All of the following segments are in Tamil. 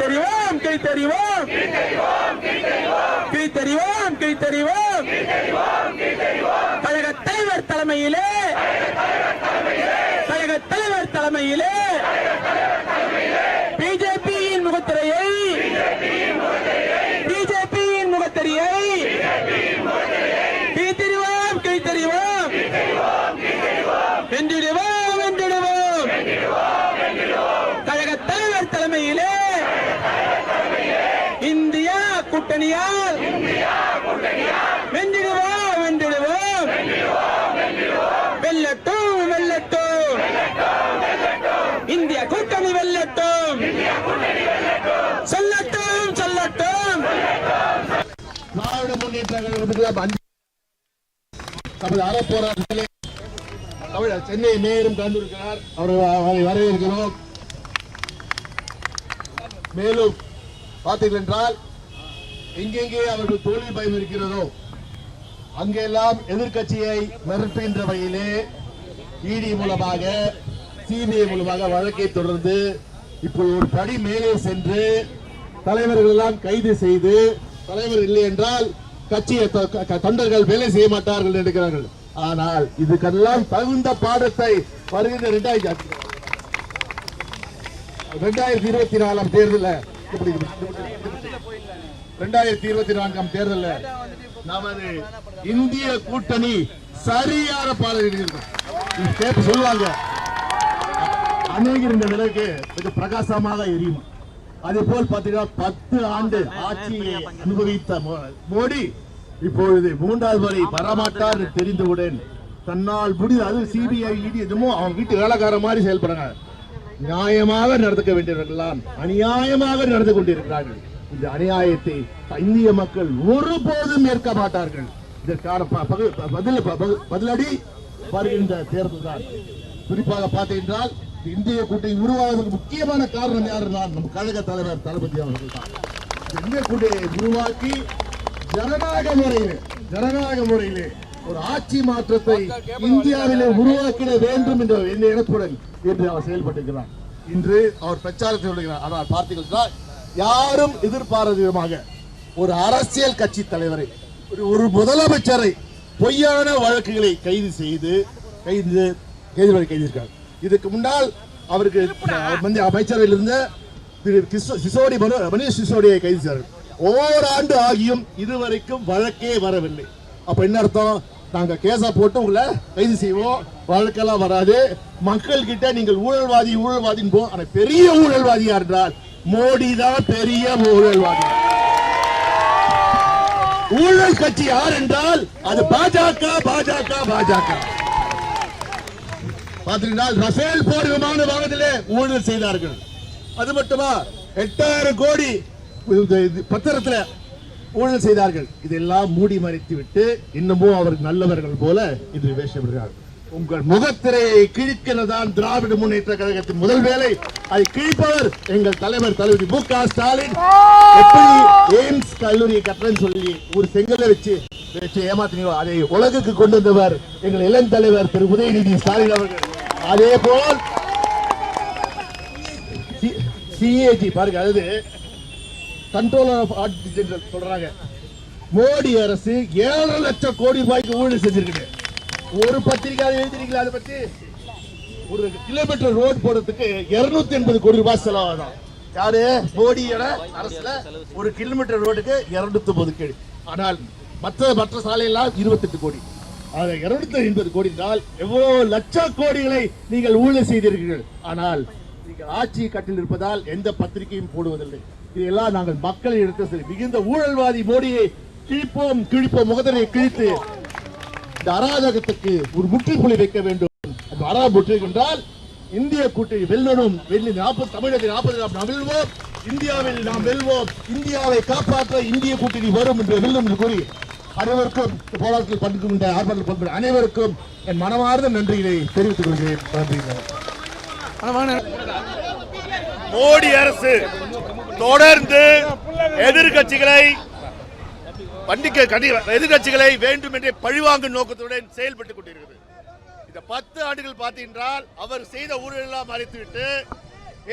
தெரிவோம் கை தெரிவோம். கை தெரிவோம் கை தெரிவோம். கழக தலைவர் தலைமையிலே. கழக தலைவர் தலைமையிலே. கூட்டணியால் வென்றிடுவோம் வென்றிடுவோம். வெல்லட்டும் வெல்லட்டும். இந்திய கூட்டணி வெல்லட்டும். சொல்லட்டும் சொல்லட்டும். திராவிட முன்னேற்ற கழகத்துக்கு நமது அறப்போராட்டத்திலே சென்னை மேயரும் கலந்திருக்கிறார். அவரை வரவேற்கிறோம். மேலும் பார்த்தீர்கள் என்றால் எங்கெங்கே அவர்கள் தோல்வி பயம் இருக்கிறதோ அங்கெல்லாம் எதிர்க்கட்சியை மிரட்டுகின்ற வகையிலே இடி மூலமாக சிபிஐ மூலமாக வழக்கை தொடர்ந்து இப்போது ஒரு படி மேலே சென்று தலைவர்கள் எல்லாம் கைது செய்து தலைவர் இல்லை என்றால் கட்சியை தொண்டர்கள் வேலை செய்ய மாட்டார்கள் நினைக்கிறார்கள். ஆனால் இதுக்கெல்லாம் தகுந்த பாடத்தை வருகின்ற இரண்டாயிரத்தி ரெண்டாயிரத்தி இருபத்தி நாலாம் தேர்தலில் ரெண்டாயிரத்தி இருபத்தி நான்காம் தேர்தலில் நமது இந்திய கூட்டணி சரியான பாடல் கேட்டு சொல்லுவாங்க. அநேகர் இந்த நிலைக்கு கொஞ்சம் பிரகாசமாக எரியும். அதே போல் பார்த்தீங்கன்னா பத்து ஆண்டு ஆட்சியை அனுபவித்த மோ- மோடி இப்பொழுது மூன்றாவது வரை வரமாட்டார் என்று தெரிந்தவுடன் தன்னால் முடிந்த அது சிபிஐ இடி எதுவும் அவன் வீட்டு வேலைக்கார மாதிரி செயல்படுறாங்க. நியாயமாக நடந்துக்க வேண்டியவர்கள்லாம் அநியாயமாக நடந்து கொண்டிருக்கிறார்கள். இந்த அநியாயத்தை இந்திய மக்கள் ஒருபோதும் ஏற்க மாட்டார்கள். இதற்கான ப- பதில் ப- பதிலடி வருகின்ற தேர்தல் தான் குறிப்பாக பார்த்தீங்கன்றால் இந்திய கூட்டணி உருவாவதற்கு முக்கியமான காரணம் யாருன்னா நம் கழக தலைவர் தளபதி அவர்கள் தான் இந்திய கூட்டணியை உருவாக்கி ஜனநாயக முறையிலே ஜனநாயக முறையிலே ஒரு ஆட்சி மாற்றத்தை இந்தியாவிலே உருவாக்கிட வேண்டும் என்ற இனத்துடன் இன்று அவர் செயல்பட்டிருக்கிறார். இன்று அவர் பிரச்சாரத்தில் விடுகிறார் ஆனால் பார்த்தீங்கன்னா யாரும் எதிர்பாராத விதமாக ஒரு அரசியல் கட்சி தலைவரை ஒரு- முதலமைச்சரை பொய்யான வழக்குகளை கைது செய்து கைது கைது கைதிருக்கார் இதுக்கு முன்னால் அவருக்கு அவர் வந்து அமைச்சரவையில் இருந்த திரு சிசோடி மனோ- மணீஷ் சிசோடியை கைது செய்தார்கள். ஓராண்டு ஆகியும் இதுவரைக்கும் வழக்கே வரவில்லை. அப்ப என்ன அர்த்தம்? நாங்க கேஸா போட்டு உங்களை கைது செய்வோம். வழக்கெல்லாம் வராது. மக்கள் கிட்ட நீங்கள் ஊழல்வாதி ஊழல்வாதின்னு போ பெரிய ஊழல்வாதி யார் என்றால் மோடி தான் பெரிய ஊழல்வாதி. ஊழல் கட்சி யார் என்றால் அது பாஜக பாஜக பாஜக. பார்த்தீங்கன்னா ரஃபேல் போர் விமான வாகனத்திலே ஊழல் செய்தார்கள். அது மட்டுமா? எட்டாயிரம் கோடி பத்திரத்தில் இது பத்திரத்துல ஊழல் செய்தார்கள். இதெல்லாம் மூடி மறைத்து விட்டு இன்னமும் அவர்கள் நல்லவர்கள் போல இன்று வேஷமிடுகிறார். உங்கள் முகத்திரையை கிழிக்கிறதான் திராவிட முன்னேற்ற கழகத்தின் முதல் வேலை. அதை கிழிப்பவர் எங்கள் தலைவர் தளபதி மு க ஸ்டாலின். எப்படி எய்ம்ஸ் கல்லூரியை கட்டுறேன்னு சொல்லி ஒரு செங்கலை வச்சு வச்சு ஏமாத்தினோ அதை உலகுக்கு கொண்டு வந்தவர் எங்கள் இளம் தலைவர் திரு உதயநிதி ஸ்டாலின் அவர்கள். அதே போல் சிஏஜி பாருங்க அதாவது கண்ட்ரோலர் ஆஃப் ஆடிட் ஜெனரல் சொல்றாங்க. மோடி அரசு ஏழரை லட்சம் கோடி ரூபாய்க்கு ஊழல் செஞ்சிருக்கு ஒரு பத்திரிகை எழுதிருக்கீங்களா அதை பத்தி. ஒரு கிலோமீட்டர் ரோடு போடுறதுக்கு 280 எண்பது கோடி ரூபாய் செலவாகும் யாரு? மோடியோட அரசுல ஒரு கிலோமீட்டர் ரோடுக்கு 250 கோடி. ஆனால் மற்ற மற்ற சாலையெல்லாம் 28 கோடி. இருநூத்தி ஐம்பது கோடி என்றால் எவ்வளவு லட்சம் கோடிகளை நீங்கள் ஊழல் செய்தீர்கள் ஆனால் ஆட்சி கட்டில் இருப்பதால் எந்த பத்திரிகையும் போடுவதில்லை. இதெல்லாம் நாங்கள் மக்களை எடுத்து சரி மிகுந்த ஊழல்வாதி மோடியை கிழிப்போம் கிழிப்போம் முகதரை கிழித்து இந்த அராஜகத்துக்கு ஒரு முற்றுப்புள்ளி வைக்க வேண்டும். அந்த அரா முற்றுகை என்றால் இந்திய கூட்டணி வெல்லணும் வெள்ளி நாற்பது தமிழகத்தில் நாற்பது நாம் வெல்வோம் இந்தியாவில் நாம் வெல்வோம் இந்தியாவை காப்பாற்ற இந்திய கூட்டணி வரும் என்று வெல்லும் என்று கூறி அனைவருக்கும் இந்த போராட்டத்தில் பங்குகின்ற ஆர்ப்பாட்டத்தில் பங்கு அனைவருக்கும் என் மனமார்ந்த நன்றிகளை தெரிவித்துக் கொள்கிறேன். நன்றி. மோடி அரசு தொடர்ந்து எதிர்கட்சிகளை பண்டிகை எதிர்கட்சிகளை வேண்டும் என்றே பழிவாங்கும் நோக்கத்துடன் செயல்பட்டுக் கொண்டிருக்கிறது. இந்த பத்து ஆண்டுகள் பார்த்தீங்கன்றால் அவர் செய்த ஊழலெல்லாம் மறைத்துவிட்டு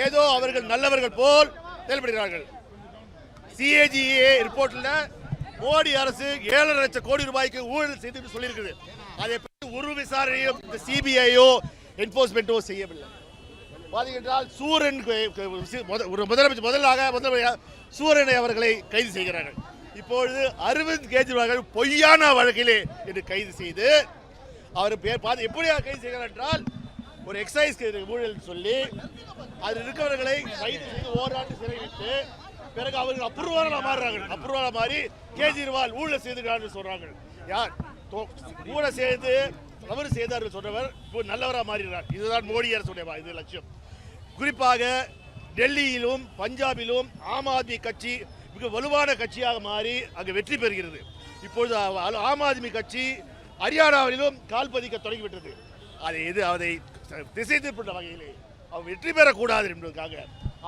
ஏதோ அவர்கள் நல்லவர்கள் போல் செயல்படுகிறார்கள். சிஏஜிஏ ரிப்போர்ட்ல மோடி அரசு ஏழரை லட்சம் கோடி ரூபாய்க்கு ஊழல் செய்து சொல்லியிருக்குது. அதை பற்றி ஒரு விசாரணையும் இந்த சிபிஐயோ என்போர்ஸ்மெண்ட்டோ செய்யவில்லை. பாத்தீங்கன்றால் சூரன் ஒரு முதலமைச்சர் முதலாக முதலமைச்சர் சூரனை அவர்களை கைது செய்கிறார்கள். இப்பொழுது அரவிந்த் கெஜ்ரிவால் பொய்யான வழக்கிலே என்று கைது செய்து அவர் பேர் பார்த்து எப்படி கைது செய்கிறார் என்றால் ஒரு எக்ஸைஸ் ஊழல் சொல்லி அதில் இருக்கிறவர்களை கைது செய்து ஓராண்டு சிறையிட்டு பிறகு அவர்கள் அப்ரூவலாக மாறுறாங்க அப்ரூவலாக மாறி கேஜ்ரிவால் ஊழல் செய்துகிறார்கள் சொல்றாங்க யார்? தோ- ஊழல் செய்து தவறு செய்தார் சொன்னவர் இப்போ நல்லவராக மாறுகிறார் இதுதான் மோடி அரசுடைய இது லட்சியம். குறிப்பாக டெல்லியிலும் பஞ்சாபிலும் ஆம் ஆத்மி கட்சி மிக வலுவான கட்சியாக மாறி அங்கு வெற்றி பெறுகிறது. இப்பொழுது ஆம் ஆத்மி கட்சி ஹரியானாவிலும் கால் பதிக்க தொடங்கிவிட்டது. அதை எது அதை திசை திருப்பிட்ட வகையிலே அவர் வெற்றி பெறக்கூடாது என்பதற்காக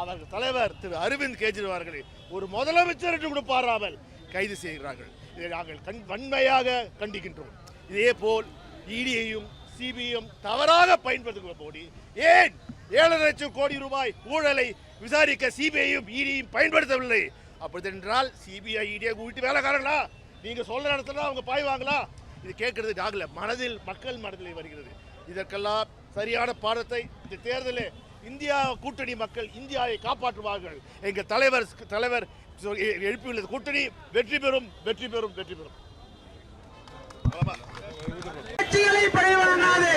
அவர்கள் தலைவர் திரு அரவிந்த் கெஜ்ரிவால் ஒரு முதலமைச்சர் என்று கூட பாராமல் கைது செய்கிறார்கள். இதை நாங்கள் கண் வன்மையாக கண்டிக்கின்றோம். இதே போல் இடியையும் சிபிஎம் தவறாக பயன்படுத்துகிற போடி ஏன் ஏழரை லட்சம் கோடி ரூபாய் ஊழலை விசாரிக்க சிபிஐயும் இடியும் பயன்படுத்தவில்லை? அப்படி என்றால் சிபிஐ இடியை கூட்டி வேலைக்காரங்களா? நீங்க சொல்ற இடத்துல அவங்க பாய்வாங்களா இது கேட்கறது ஆகல மனதில் மக்கள் மனதில் வருகிறது. இதற்கெல்லாம் சரியான பாடத்தை இந்த தேர்தலில் இந்தியா கூட்டணி மக்கள் இந்தியாவை காப்பாற்றுவார்கள். எங்கள் தலைவர் தலைவர் எழுப்பியுள்ளது கூட்டணி வெற்றி பெறும் வெற்றி பெறும் வெற்றி பெறும். கட்சிகளை பழிவாங்காதே